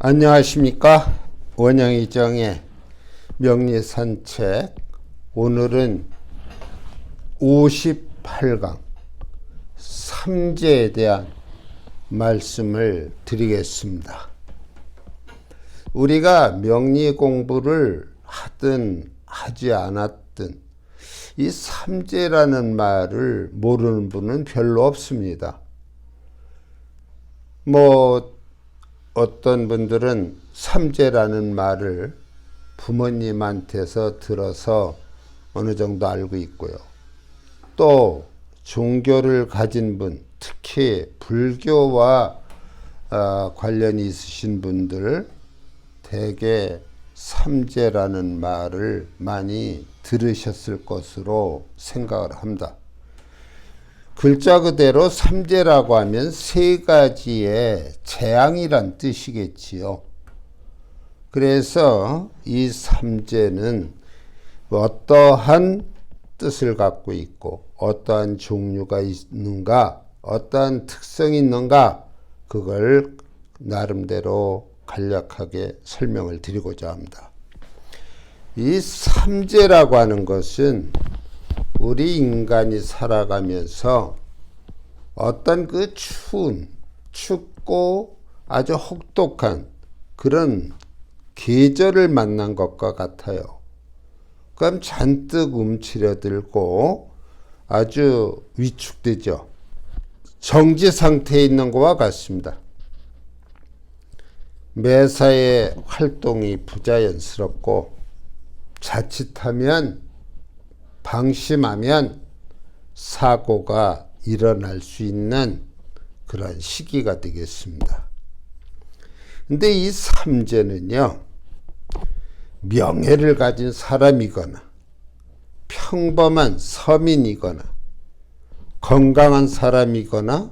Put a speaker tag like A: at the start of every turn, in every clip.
A: 안녕하십니까? 원영이정의 명리산책. 오늘은 58강 삼재에 대한 말씀을 드리겠습니다. 우리가 명리 공부를 하든 하지 않았든 이 삼재라는 말을 모르는 분은 별로 없습니다. 뭐 어떤 분들은 삼재라는 말을 부모님한테서 들어서 어느 정도 알고 있고요. 또 종교를 가진 분, 특히 불교와 어, 관련이 있으신 분들 대개 삼재라는 말을 많이 들으셨을 것으로 생각을 합니다. 글자 그대로 삼재라고 하면 세 가지의 재앙이란 뜻이겠지요. 그래서 이 삼재는 어떠한 뜻을 갖고 있고 어떠한 종류가 있는가 어떠한 특성이 있는가 그걸 나름대로 간략하게 설명을 드리고자 합니다. 이 삼재라고 하는 것은 우리 인간이 살아가면서 어떤 그 추운, 춥고 아주 혹독한 그런 계절을 만난 것과 같아요. 그럼 잔뜩 움츠려들고 아주 위축되죠. 정지 상태에 있는 것과 같습니다. 매사의 활동이 부자연스럽고 자칫하면 방심하면 사고가 일어날 수 있는 그런 시기가 되겠습니다. 근데 이 삼재는요, 명예를 가진 사람이거나, 평범한 서민이거나, 건강한 사람이거나,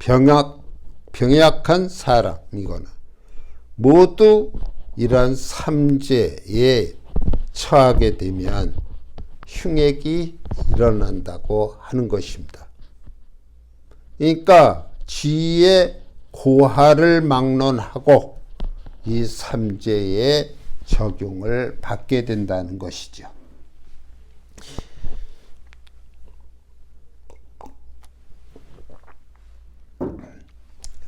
A: 병약, 병약한 사람이거나, 모두 이러한 삼재에 처하게 되면 흉액이 일어난다고 하는 것입니다. 그러니까 지의 고하를 막론하고 이 삼재의 적용을 받게 된다는 것이죠.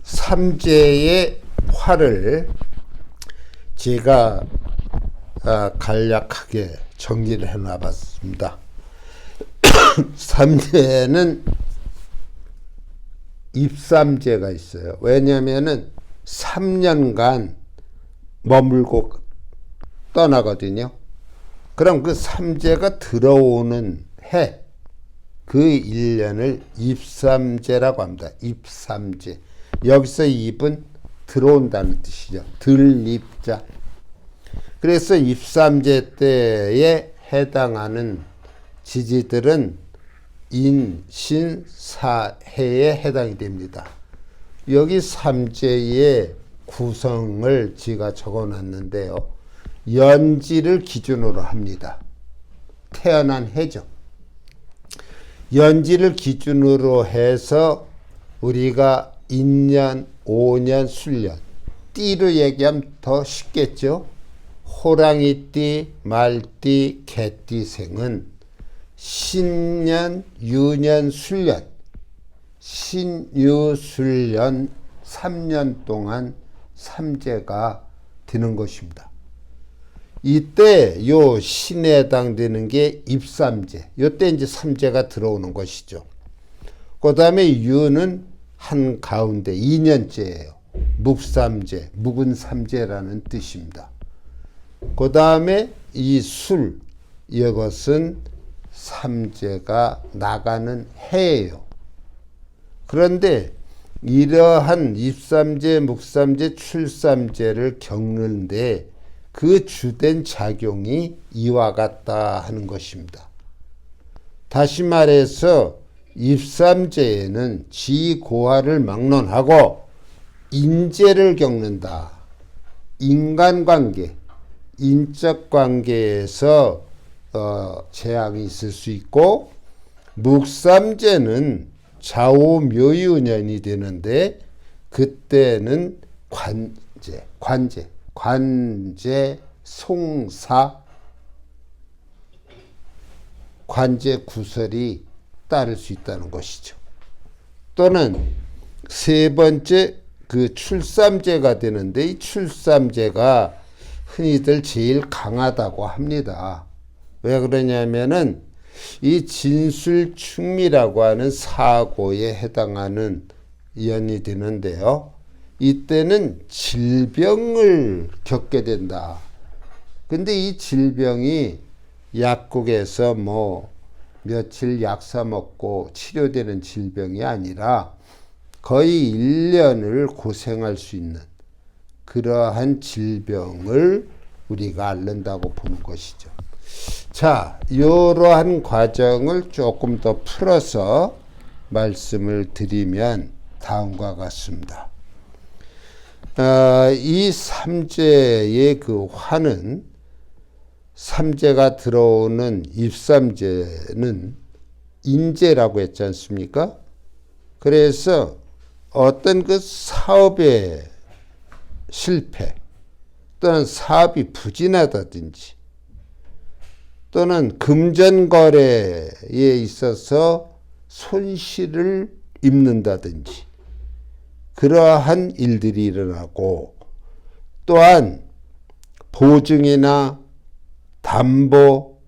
A: 삼재의 화를 제가 아, 간략하게 정리를 해놔 봤습니다. 삼재는 입삼재가 있어요. 왜냐하면은 3년간 머물고 떠나거든요. 그럼 그 삼재가 들어오는 해, 그 1년을 입삼재라고 합니다. 입삼재. 여기서 입은 들어온다는 뜻이죠. 들입자. 그래서 입삼재 때에 해당하는 지지들은 인 신 사 해에 해당이 됩니다. 여기 삼재의 구성을 제가 적어놨는데요. 연지를 기준으로 합니다. 태어난 해죠. 연지를 기준으로 해서 우리가 인년, 오년, 술년, 띠로 얘기하면 더 쉽겠죠. 호랑이띠, 말띠, 개띠생은 신년, 유년, 술년, 신유술년 3년 동안 삼재가 되는 것입니다. 이때 요 신에 해당되는 게 입삼재. 요때 이제 삼재가 들어오는 것이죠. 그 다음에 유는 한 가운데 2년째예요. 묵삼재, 묵은 삼재라는 뜻입니다. 그 다음에 이 술, 이것은 삼재가 나가는 해예요. 그런데 이러한 입삼재, 묵삼재, 출삼재를 겪는데 그 주된 작용이 이와 같다 하는 것입니다. 다시 말해서 입삼재에는 지고하를 막론하고 인재를 겪는다. 인간관계, 인적 관계에서 어, 재앙이 있을 수 있고 묵삼재는 좌우묘유년이 되는데 그때는 관 삼재, 관제, 관제, 송사, 관제 구설이 따를 수 있다는 것이죠. 또는 세 번째 그 출삼제가 되는데 이 출삼제가 흔히들 제일 강하다고 합니다. 왜 그러냐면은 이 진술충미라고 하는 사고에 해당하는 연이 되는데요. 이때는 질병을 겪게 된다. 근데 이 질병이 약국에서 뭐 며칠 약 사 먹고 치료되는 질병이 아니라 거의 1년을 고생할 수 있는 그러한 질병을 우리가 앓는다고 보는 것이죠. 자, 이러한 과정을 조금 더 풀어서 말씀을 드리면 다음과 같습니다. 어, 이 삼재의 그 화는 삼재가 들어오는 입삼재는 인재라고 했지 않습니까? 그래서 어떤 그 사업의 실패 또는 사업이 부진하다든지 또는 금전거래에 있어서 손실을 입는다든지 그러한 일들이 일어나고 또한 보증이나 담보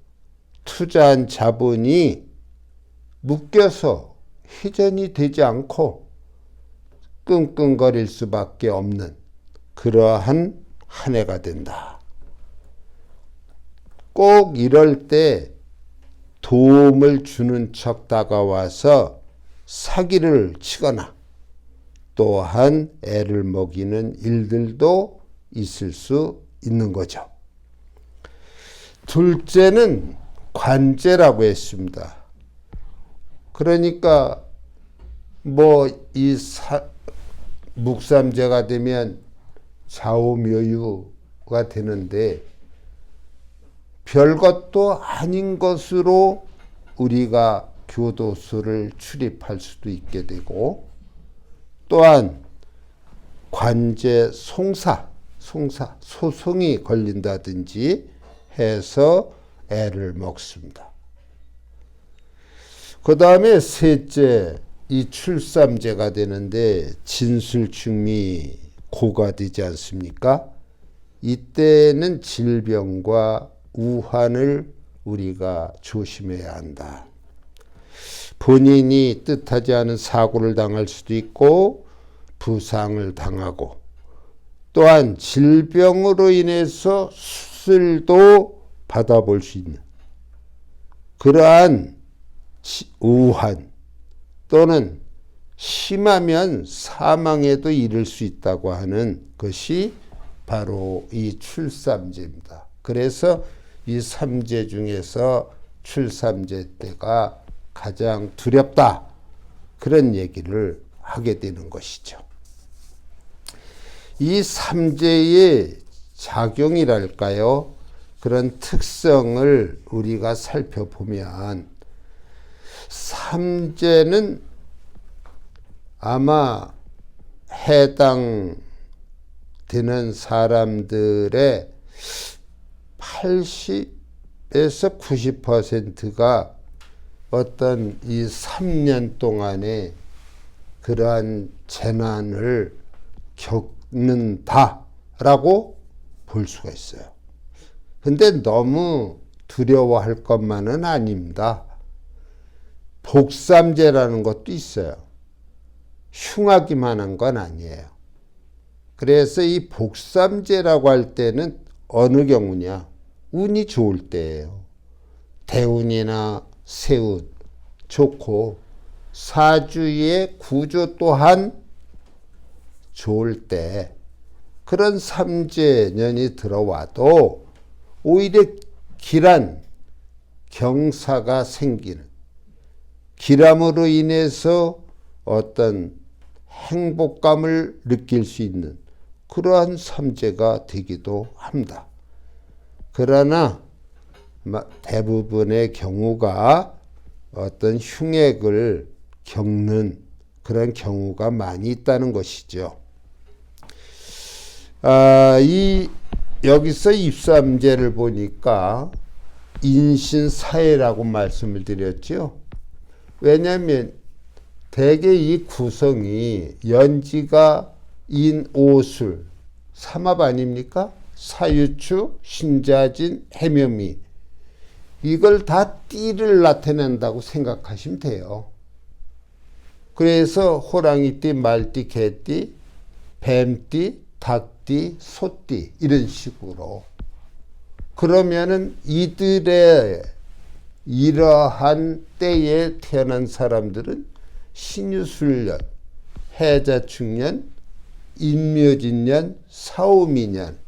A: 투자한 자본이 묶여서 희전이 되지 않고 끙끙거릴 수밖에 없는 그러한 한 해가 된다. 꼭 이럴 때 도움을 주는 척 다가와서 사기를 치거나 또한 애를 먹이는 일들도 있을 수 있는 거죠. 둘째는 관제라고 했습니다. 그러니까 뭐 이 묵삼제가 되면 좌우묘유가 되는데 별것도 아닌 것으로 우리가 교도소를 출입할 수도 있게 되고 또한 관제 송사, 송사, 소송이 걸린다든지 해서 애를 먹습니다. 그 다음에 셋째, 이 출삼제가 되는데 진술충미 고가 되지 않습니까? 이때는 질병과 우환을 우리가 조심해야 한다. 본인이 뜻하지 않은 사고를 당할 수도 있고 부상을 당하고 또한 질병으로 인해서 수술도 받아볼 수 있는 그러한 우환 또는 심하면 사망에도 이를 수 있다고 하는 것이 바로 이 출삼제입니다. 그래서 이 삼제 중에서 출삼제 때가 가장 두렵다. 그런 얘기를 하게 되는 것이죠. 이 삼재의 작용이랄까요? 그런 특성을 우리가 살펴보면 삼재는 아마 해당되는 사람들의 80에서 90%가 어떤 이 3년 동안에 그러한 재난을 겪는다라고 볼 수가 있어요. 근데 너무 두려워할 것만은 아닙니다. 복삼제라는 것도 있어요. 흉하기만 한 건 아니에요. 그래서 이 복삼제라고 할 때는 어느 경우냐? 운이 좋을 때예요. 대운이나 세운 좋고 사주의 구조 또한 좋을 때 그런 삼재년이 들어와도 오히려 길한 경사가 생기는 기람으로 인해서 어떤 행복감을 느낄 수 있는 그러한 삼재가 되기도 합니다. 그러나 대부분의 경우가 어떤 흉액을 겪는 그런 경우가 많이 있다는 것이죠. 아, 이 여기서 입삼제를 보니까 인신사회라고 말씀을 드렸죠. 왜냐하면 대개 이 구성이 연지가 인오술 삼합 아닙니까? 사유추, 신자진, 해묘미 이걸 다 띠를 나타낸다고 생각하시면 돼요. 그래서 호랑이띠, 말띠, 개띠, 뱀띠, 닭띠, 소띠 이런 식으로 그러면은 이들의 이러한 때에 태어난 사람들은 신유술년, 해자축년, 인묘진년, 사오미년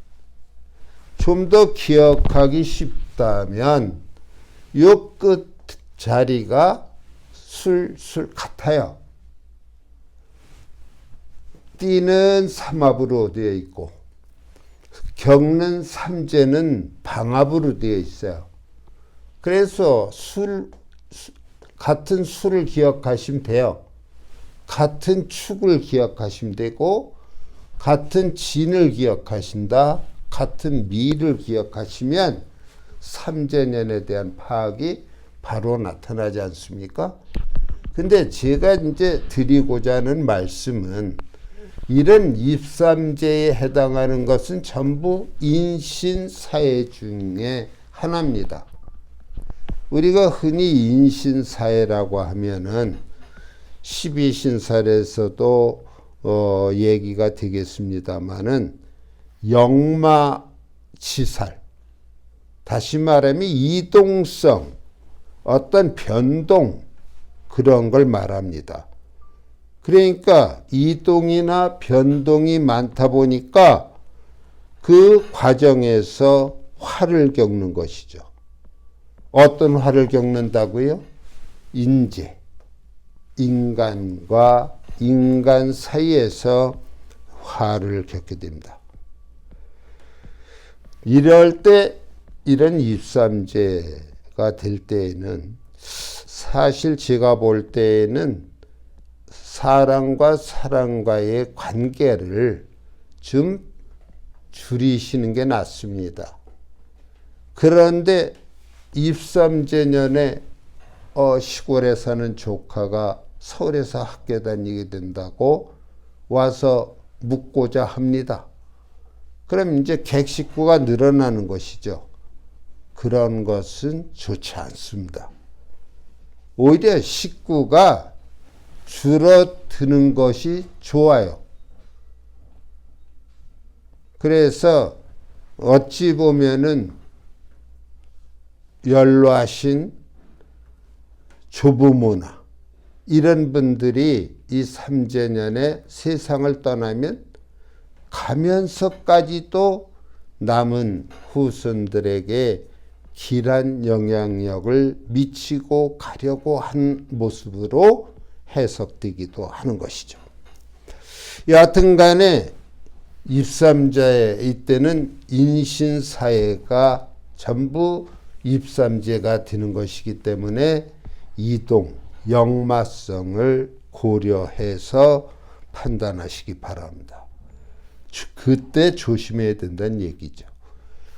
A: 좀 더 기억하기 쉽다면 요 끝 자리가 술술 같아요. 띠는 삼합으로 되어 있고 경는 삼재는 방합으로 되어 있어요. 그래서 술 수- 같은 술을 기억하시면 돼요. 같은 축을 기억하시면 되고 같은 진을 기억하신다. 같은 미를 기억하시면 삼재년에 대한 파악이 바로 나타나지 않습니까? 근데 제가 이제 드리고자 하는 말씀은 이런 입삼제에 해당하는 것은 전부 인신사회 중에 하나입니다. 우리가 흔히 인신사회라고 하면은 12신살에서도 어, 얘기가 되겠습니다마는 영마치살 다시 말하면 이동성 어떤 변동 그런 걸 말합니다. 그러니까 이동이나 변동이 많다 보니까 그 과정에서 화를 겪는 것이죠. 어떤 화를 겪는다고요? 인재, 인간과 인간 사이에서 화를 겪게 됩니다. 이럴 때 이런 입삼제가 될 때에는 사실 제가 볼 때에는 사람과 사람과의 관계를 좀 줄이시는 게 낫습니다. 그런데 입삼제년에 어, 시골에 사는 조카가 서울에서 학교 다니게 된다고 와서 묻고자 합니다. 그럼 이제 객식구가 늘어나는 것이죠. 그런 것은 좋지 않습니다. 오히려 식구가 줄어드는 것이 좋아요. 그래서 어찌 보면은 연로하신 조부모나 이런 분들이 이 삼재년에 세상을 떠나면 가면서까지도 남은 후손들에게 길한 영향력을 미치고 가려고 한 모습으로 해석되기도 하는 것이죠. 여하튼 간에 입삼자의 이때는 인신사회가 전부 입삼제가 되는 것이기 때문에 이동, 역마성을 고려해서 판단하시기 바랍니다. 주- 그때 조심해야 된다는 얘기죠.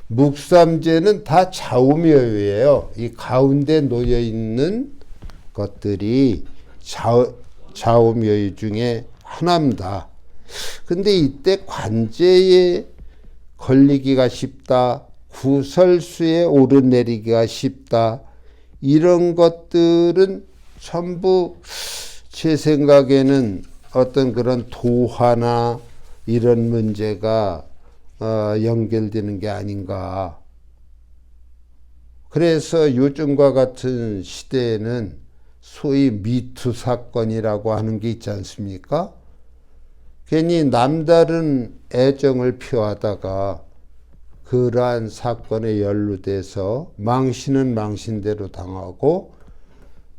A: 묵삼제는 다 좌우묘예요. 이 가운데 놓여 있는 것들이 좌, 좌우묘 중에 하나입니다. 근데 이때 관제에 걸리기가 쉽다. 구설수에 오르내리기가 쉽다. 이런 것들은 전부 제 생각에는 어떤 그런 도화나 이런 문제가 어, 연결되는 게 아닌가. 그래서 요즘과 같은 시대에는 소위 미투 사건이라고 하는 게 있지 않습니까? 괜히 남다른 애정을 표하다가 그러한 사건에 연루돼서 망신은 망신대로 당하고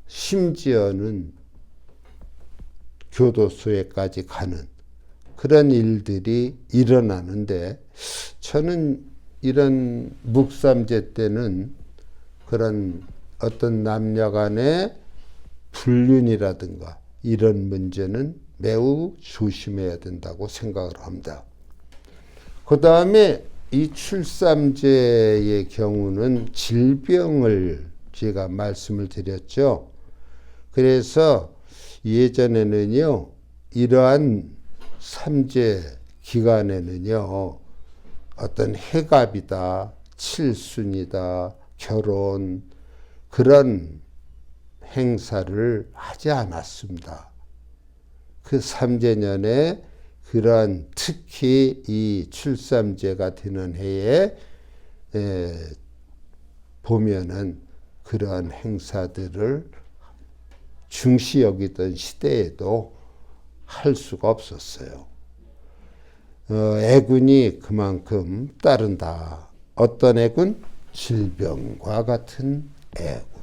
A: 심지어는 교도소에까지 가는 그런 일들이 일어나는데 저는 이런 묵삼제 때는 그런 어떤 남녀 간의 불륜이라든가 이런 문제는 매우 조심해야 된다고 생각을 합니다. 그 다음에 이 출산제의 경우는 질병을 제가 말씀을 드렸죠. 그래서 예전에는요, 이러한 삼재 기간에는요, 어떤 해갑이다, 칠순이다, 결혼, 그런 행사를 하지 않았습니다. 그 삼재년에 그러한 특히 이 출삼제가 되는 해에 에, 보면은 그러한 행사들을 중시 여기던 시대에도 할 수가 없었어요. 어, 애군이 그만큼 따른다. 어떤 애군? 질병과 같은 애군.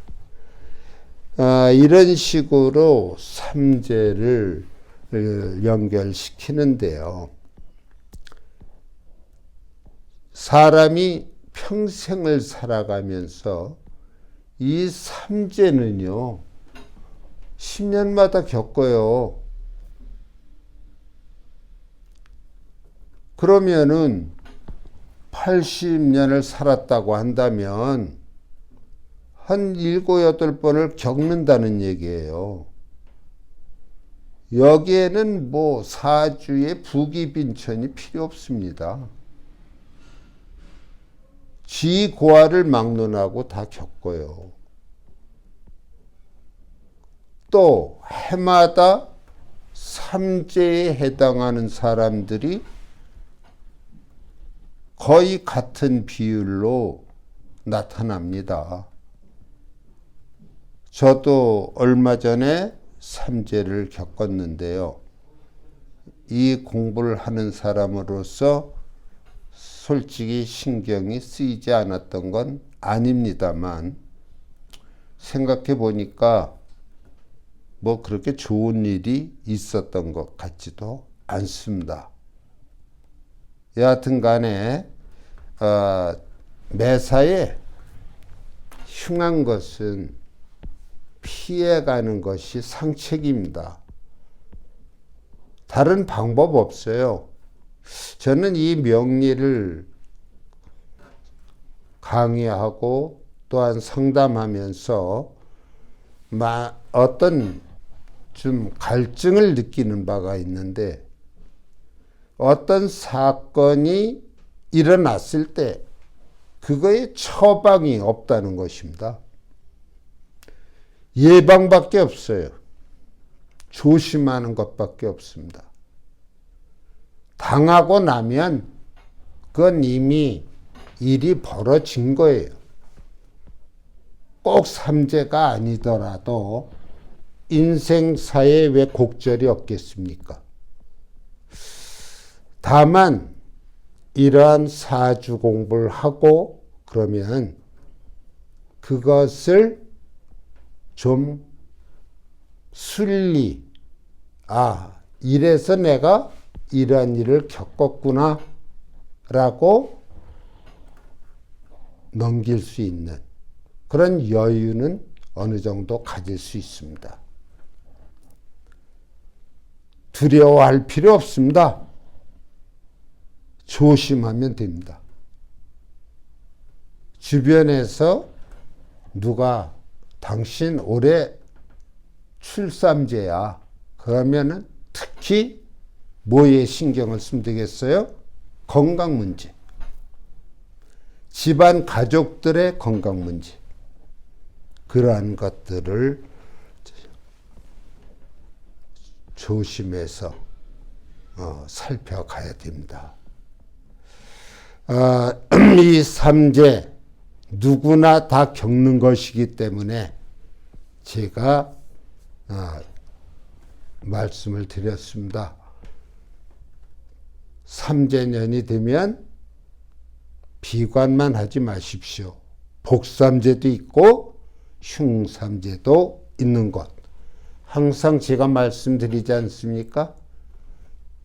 A: 아, 이런 식으로 삼재를 연결시키는데요. 사람이 평생을 살아가면서 이 삼재는요, 10년마다 겪어요. 그러면은 80년을 살았다고 한다면 한 7, 8번을 겪는다는 얘기예요. 여기에는 뭐 사주의 부기빈천이 필요 없습니다. 지고화를 막론하고 다 겪어요. 또 해마다 삼재에 해당하는 사람들이 거의 같은 비율로 나타납니다. 저도 얼마 전에 삼재를 겪었는데요. 이 공부를 하는 사람으로서 솔직히 신경이 쓰이지 않았던 건 아닙니다만 생각해 보니까 뭐 그렇게 좋은 일이 있었던 것 같지도 않습니다. 여하튼 간에 어, 매사에 흉한 것은 피해가는 것이 상책입니다. 다른 방법 없어요. 저는 이 명리를 강의하고 또한 상담하면서 어떤 좀 갈증을 느끼는 바가 있는데 어떤 사건이 일어났을 때 그거에 처방이 없다는 것입니다. 예방밖에 없어요. 조심하는 것밖에 없습니다. 당하고 나면 그건 이미 일이 벌어진 거예요. 꼭 삼재가 아니더라도 인생사에 왜 곡절이 없겠습니까? 다만 이러한 사주 공부를 하고 그러면 그것을 좀 순리, 아, 이래서 내가 이러한 일을 겪었구나, 라고 넘길 수 있는 그런 여유는 어느 정도 가질 수 있습니다. 두려워할 필요 없습니다. 조심하면 됩니다. 주변에서 누가 당신 올해 출산제야. 그러면은 특히 뭐에 신경을 쓰면 되겠어요? 건강 문제. 집안 가족들의 건강 문제. 그러한 것들을 조심해서 어, 살펴가야 됩니다. 어, 이 삼재 누구나 다 겪는 것이기 때문에 제가 어, 말씀을 드렸습니다. 삼재년이 되면 비관만 하지 마십시오. 복삼재도 있고 흉삼재도 있는 것. 항상 제가 말씀드리지 않습니까?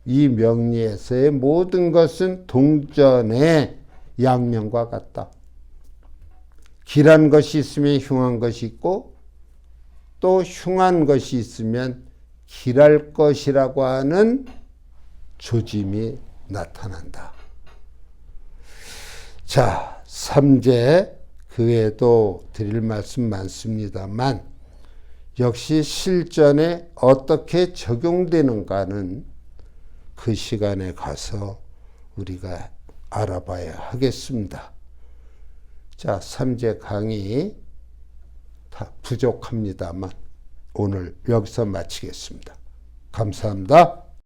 A: 이 명리에서의 모든 것은 동전의 양면과 같다. 길한 것이 있으면 흉한 것이 있고 또 흉한 것이 있으면 길할 것이라고 하는 조짐이 나타난다. 자, 삼재 그 외에도 드릴 말씀 많습니다만 역시 실전에 어떻게 적용되는가는 그 시간에 가서 우리가 알아봐야 하겠습니다. 자, 삼재 강의 다 부족합니다만 오늘 여기서 마치겠습니다. 감사합니다.